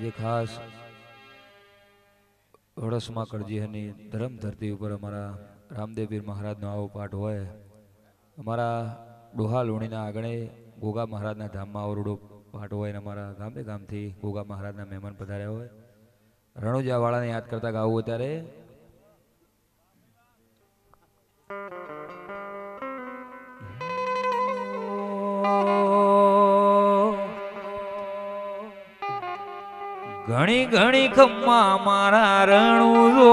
આજે ખાસ વડસમાં કરજીહની ધરમ ધરતી ઉપર અમારા રામદેવપીર મહારાજનો આવો પાઠ હોય, અમારા ડોહા લુણીના આંગણે ગોગા મહારાજના ધામમાં આવરડો પાઠ હોય અને અમારા ગામે ગામથી ગોગા મહારાજના મહેમાન પધાર્યા હોય. રણુજાવાળાને યાદ કરતા ગાવું હોય ત્યારે ઘણી ઘણી ખમ્મા મારા રણુ જો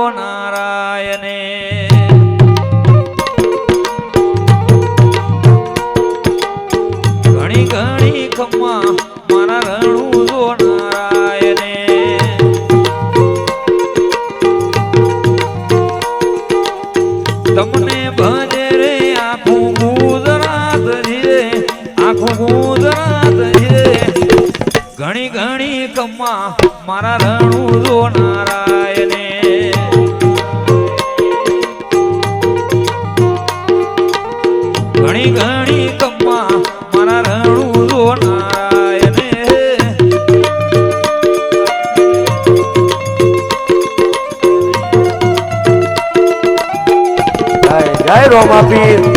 ઘણી ઘણી કમ્મા મારા રણું જો નારાયણે. જય જય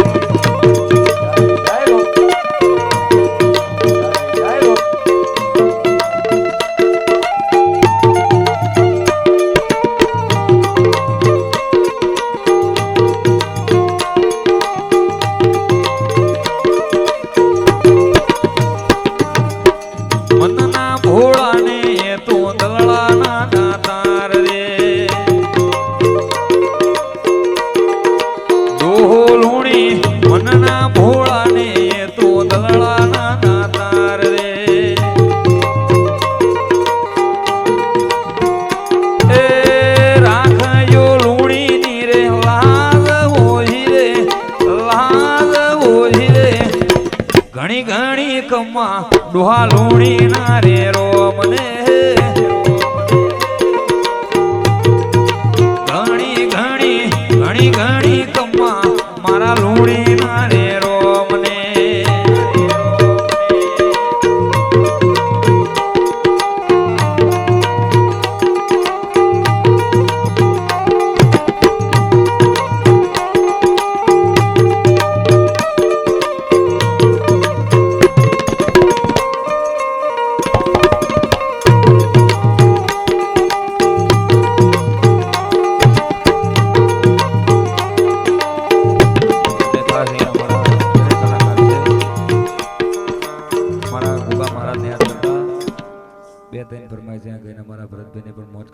ડોહા લુણી ના રે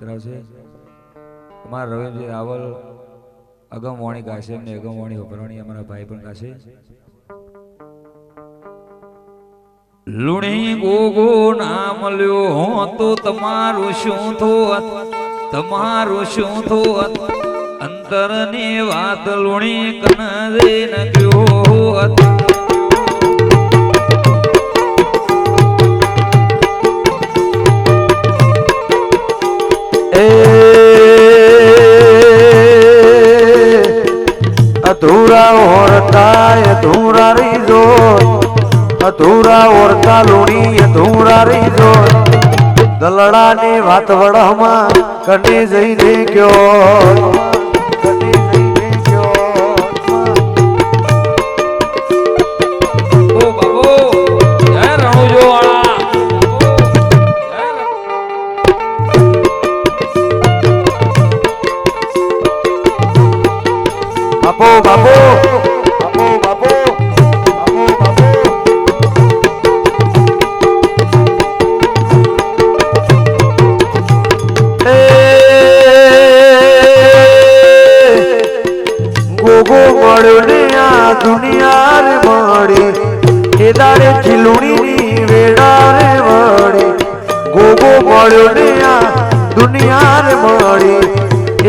કરાવશે અમારા રવિન્દ્રજી રાવલ અગમવાણી ગાશે એમને અગમવાણી વપરાણી અમારા ભાઈ પણ ગાશે લુણી ગોગો નામ લ્યો હો તો તમારું શું થોત તમારું શું થોત અંતરની વાત લુણી કનરે ન ગયો હોત ઓરતા લુણી અધૂરા રીજો દલડાની વાત વડમાં કને જઈને ગયો.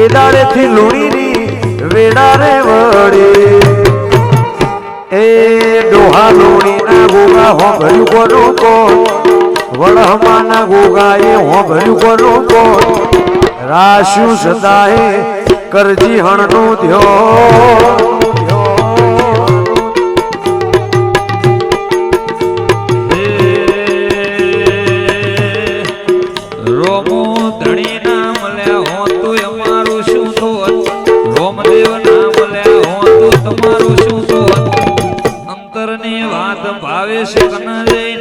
મળી લુણીની વેડા રે વળી. એ ડોહા લુણી ના ગોગા હો ભર્યું કોનું કોણ? વડહમા ના ગોગા એ હો ભર્યું કોનું કોણ? રાશ્યુ સદાએ કરજી હણનું ધ્યો આવે છે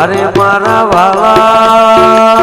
અરે મારા વાલા.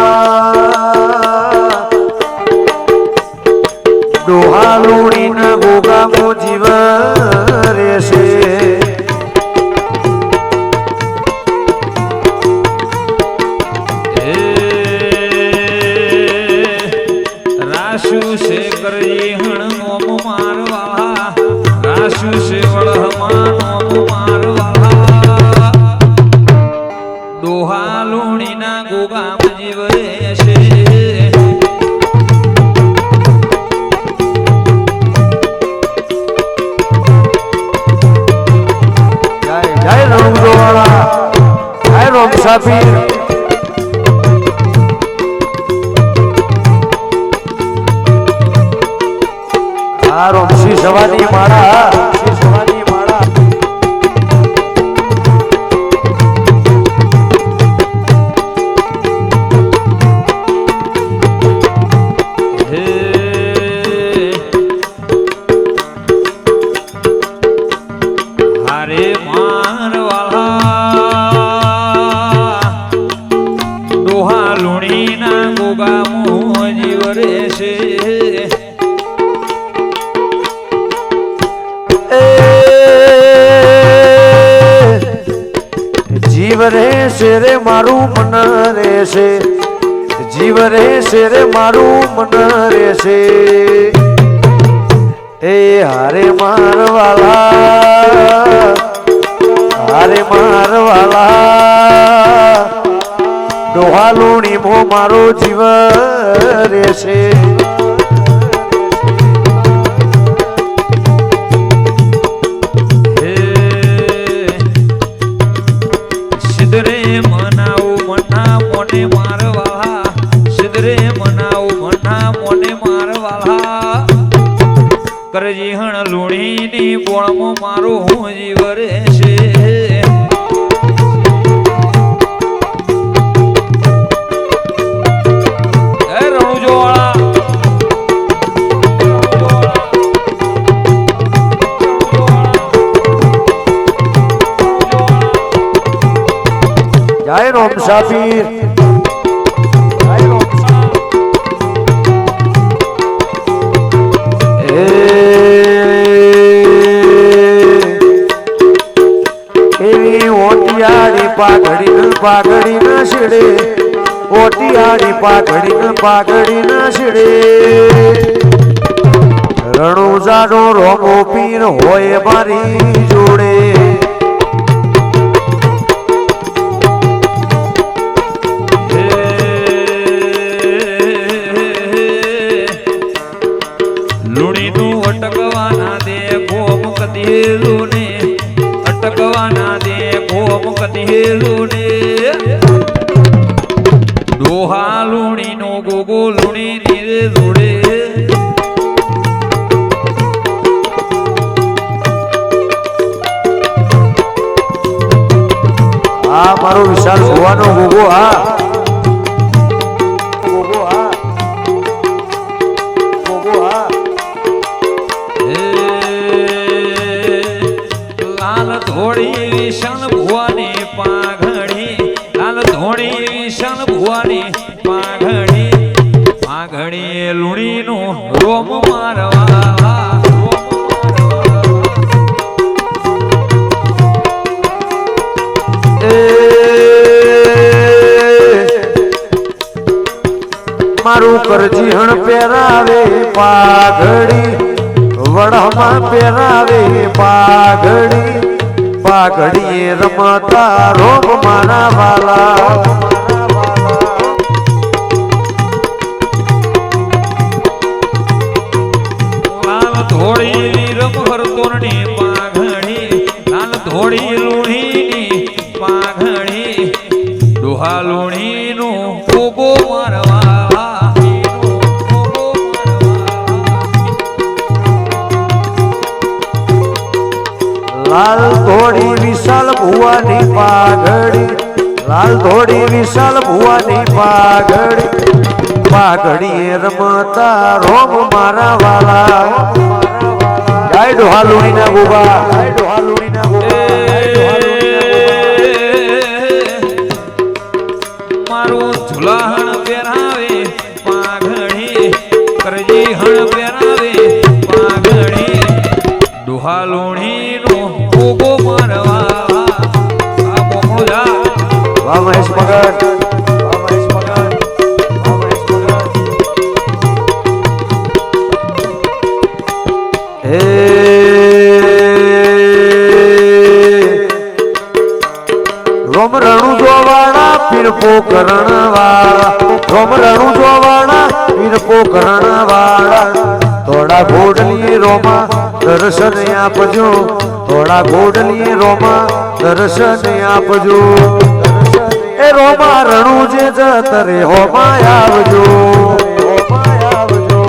Bobby. રહેશે રે મારું મન રહેશે એ હારે મારવાલા હારે મારવાલા. ડોહાલુણી મો મારો જીવ રહેશે ની પોળમો મારો હું જીવ રહેશે જય રોમ સાબીર. પાઘડી ન પાઘડી ના શીડે ઓટિયાની પાઘડી ન પાઘડી ના શીડે. રણુજાનો રોમો પીર હોય મારી જોડે. પટેલું ને દોહા લુણી નો ગોગો હા મારો વિશાલ ગોવાનો ગોગો હા. મારું કરજીહણ પહેરાવે પાઘડી વડમાં પહેરાવે પાઘડી. પાઘડીએ રમતા રોગ મારા વાલા. લુણીની ડોહા લુણીનું કોગો મારવા લાલ ધોળી વિશાલ ભુવાની પાઘડી. પાઘડીએ રમતા રોમ મારા વાલા. ગાય ડોહાલુણી ના ગોબા ગાય ડોહાલુણી ના ડોહા લુણીનું કોગો મારવા મહેશ મગન હે. રોમ રણુ જોવાળા પીરપો કરણ વાળા રોમ રણુ જોવાળા પીરપો કરણ વાળા થોડા ઘોડલી રોમા દર્શન આપજો. થોડા ઘોડલી રોમા દર્શન આપજો. એ રોમા રણુ જે જતરે હોમા આવજો હોમા આવજો.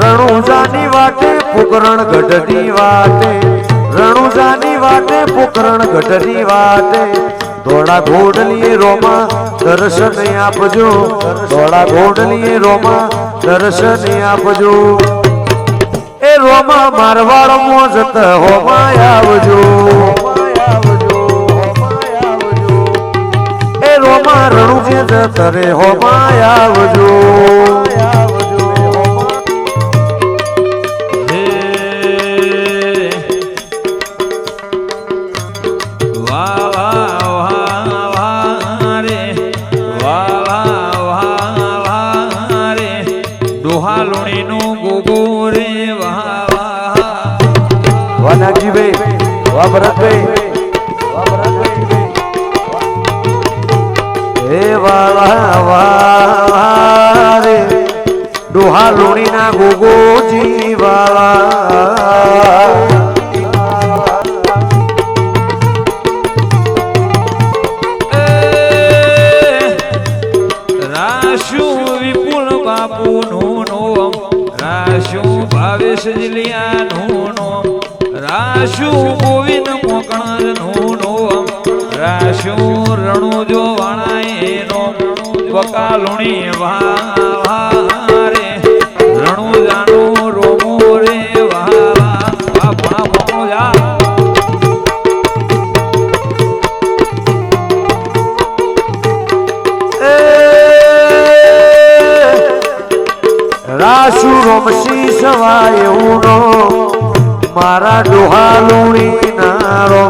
રણુજાની વાટે પુકરણ ગઢની વાટે રણુજાની વાટે પુકરણ ગઢની વાટે. ધોળા ઘોડલીએ રોમા દર્શન આપજો ધોળા ઘોડલીએ રોમા દર્શન આપજો. એ રોમા મારવાડ મોજત હોમા આવજો. એ રોમા રણુજે જતરે હોમા આવજો. ડોહા લુણીનું ગોગોરે વાહ વાહ વાહ વાહ વાહ રે ડોહા લોણીના ગોગોજી વાલા ભાવેશ જલિયાનું રાશુ ગોવિંદ મોકણનું નોમ રાશુ રણુજો વાણાએ નોમ બકાલુણી વાહ વાહ રે રણુજાનું રોમો રે વાહ ભણા ભણો જા રાશુ રોમસી સવાય ઉનો મારા ડોહા લુણી નારો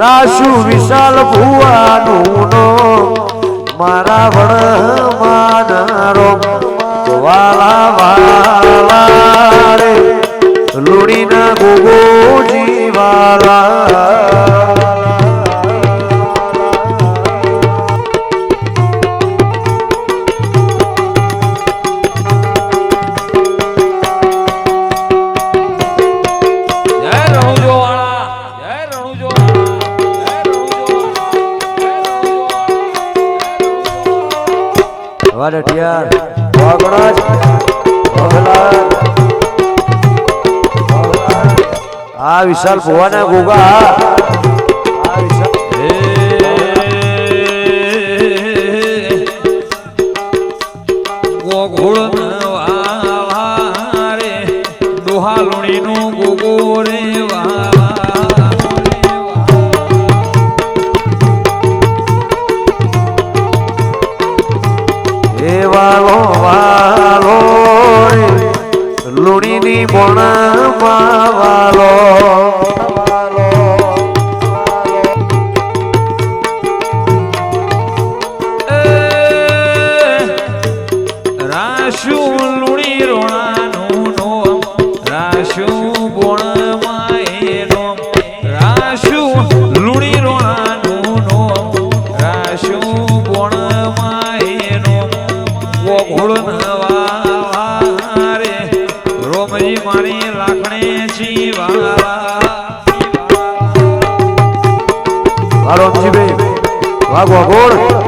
રાશુ વિશાલ ભુવાનું નો મારા વડ માનારો વાલા વાલા રે, લુણીના ગોગોજી વાલા આ વિશાલ ભુવાના ગોગા போனமா Alô, MGB. Logo agora.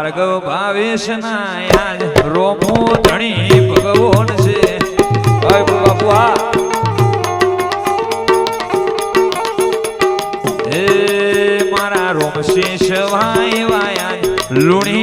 Bhargav ભાવેશના આજ રોમો ધણી ભગવાન છે. બાપુઆ હે મારા રોમ શેષ વાય વાયા, લુણી